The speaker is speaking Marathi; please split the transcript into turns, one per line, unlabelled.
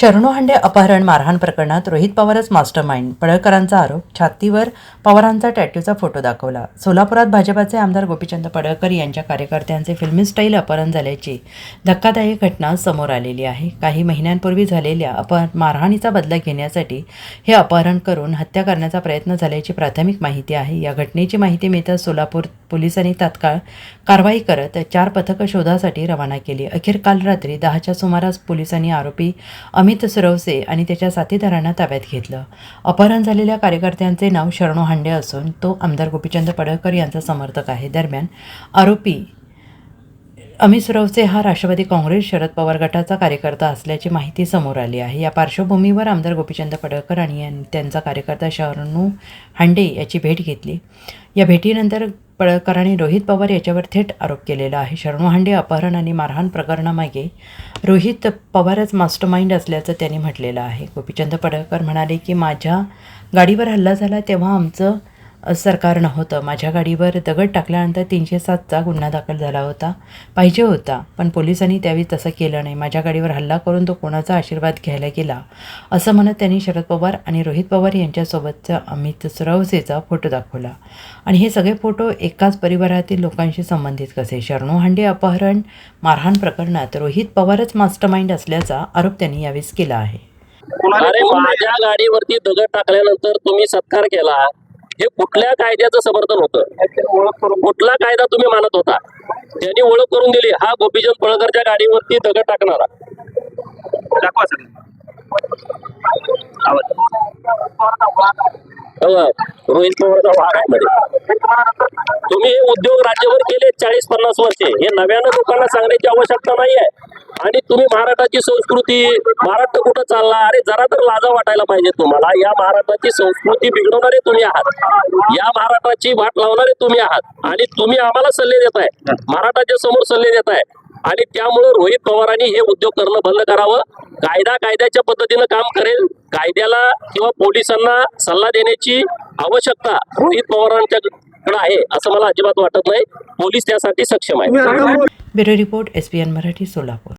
शरणू हांडे अपहरण मारहाण प्रकरणात रोहित पवारच मास्टर माइंड पडळकरांचा आरोप. छातीवर पवारांचा टॅट्यूचा फोटो दाखवला. सोलापुरात भाजपाचे आमदार गोपीचंद पडळकर यांच्या कार्यकर्त्यांचे फिल्मी स्टाईल अपहरण झाल्याची धक्कादायक घटना समोर आलेली आहे. काही महिन्यांपूर्वी झालेल्या अप मारहाणीचा बदला घेण्यासाठी हे अपहरण करून हत्या करण्याचा प्रयत्न झाल्याची प्राथमिक माहिती आहे. या घटनेची माहिती मिळताच सोलापूर पोलिसांनी तात्काळ कारवाई करत चार पथकं शोधासाठी रवाना केली. अखेर काल रात्री दहाच्या सुमारास पोलिसांनी आरोपी अमित सुरवसे आणि त्याच्या साथीदारांना ताब्यात घेतलं. अपहरण झालेल्या कार्यकर्त्यांचे नाव शरणू हांडे असून तो आमदार गोपीचंद पडळकर यांचा समर्थक आहे. दरम्यान आरोपी अमित सुरवसे हा राष्ट्रवादी काँग्रेस शरद पवार गटाचा कार्यकर्ता असल्याची माहिती समोर आली आहे. या पार्श्वभूमीवर आमदार गोपीचंद पडळकर आणि यां- त्यांचा कार्यकर्ता शरणू हांडे याची भेट घेतली. या भेटीनंतर पळकराने रोहित पवार याच्यावर थेट आरोप केलेला आहे. शरणू अपहरण आणि मारहाण प्रकरणामागे रोहित पवारच मास्टरमाइंड असल्याचं त्यांनी म्हटलेलं आहे. गोपीचंद पडळकर म्हणाले की माझ्या गाडीवर हल्ला झाला तेव्हा आमचं सरकार नव्हतं. माझ्या गाडीवर दगड टाकल्यानंतर तीनशे सातचा गुन्हा दाखल झाला होता. पाहिजे होता पण पोलिसांनी त्यावेळी तसं केलं नाही. माझ्या गाडीवर हल्ला करून तो कोणाचा आशीर्वाद घ्यायला गेला? असं म्हणत त्यांनी शरद पवार आणि रोहित पवार यांच्यासोबतचा अमित सुरवसेचा फोटो दाखवला. आणि हे सगळे फोटो एकाच परिवारातील लोकांशी संबंधित कसे? शरणू हांडे अपहरण मारहाण प्रकरणात रोहित पवारच मास्टरमाइंड असल्याचा आरोप त्यांनी यावेळेस केला आहे.
अरे माझ्या गाडीवरती दगड टाकल्यानंतर तुम्ही सत्कार केला. हे कुठल्या कायद्याचं समर्थन होतं? कुठला कायदा तुम्ही मानत होता? त्यांनी ओळख करून दिली. हा गोपीचंद पळकरच्या गाडीवरती दगड टाकणारा.
दाखवा सर.
रोहित पवारचा आहे मध्ये तुम्ही हे उद्योग राज्यभर केले चाळीस पन्नास वर्षे. हे नव्यानं लोकांना सांगण्याची आवश्यकता नाही आहे आणि तुम्ही महाराष्ट्राची संस्कृती महाराष्ट्र कुठं चालला? अरे जरा तर लाजा वाटायला पाहिजे तुम्हाला. या महाराष्ट्राची संस्कृती बिघडवणारे तुम्ही आहात. या महाराष्ट्राची वाट लावणारे तुम्ही आहात. आणि तुम्ही आम्हाला सल्ले देताय. महाराष्ट्राच्या समोर सल्ले देताय. आणि त्यामुळे रोहित पवारांनी हे उद्योग करणं बंद करावं. कायदा कायद्याच्या पद्धतीनं काम करेल. कायद्याला किंवा पोलिसांना सल्ला देण्याची आवश्यकता रोहित पवारांच्याकडे आहे असं मला अजिबात वाटत नाही. पोलीस त्यासाठी सक्षम आहे
bureau report S P N Marathi Solapur.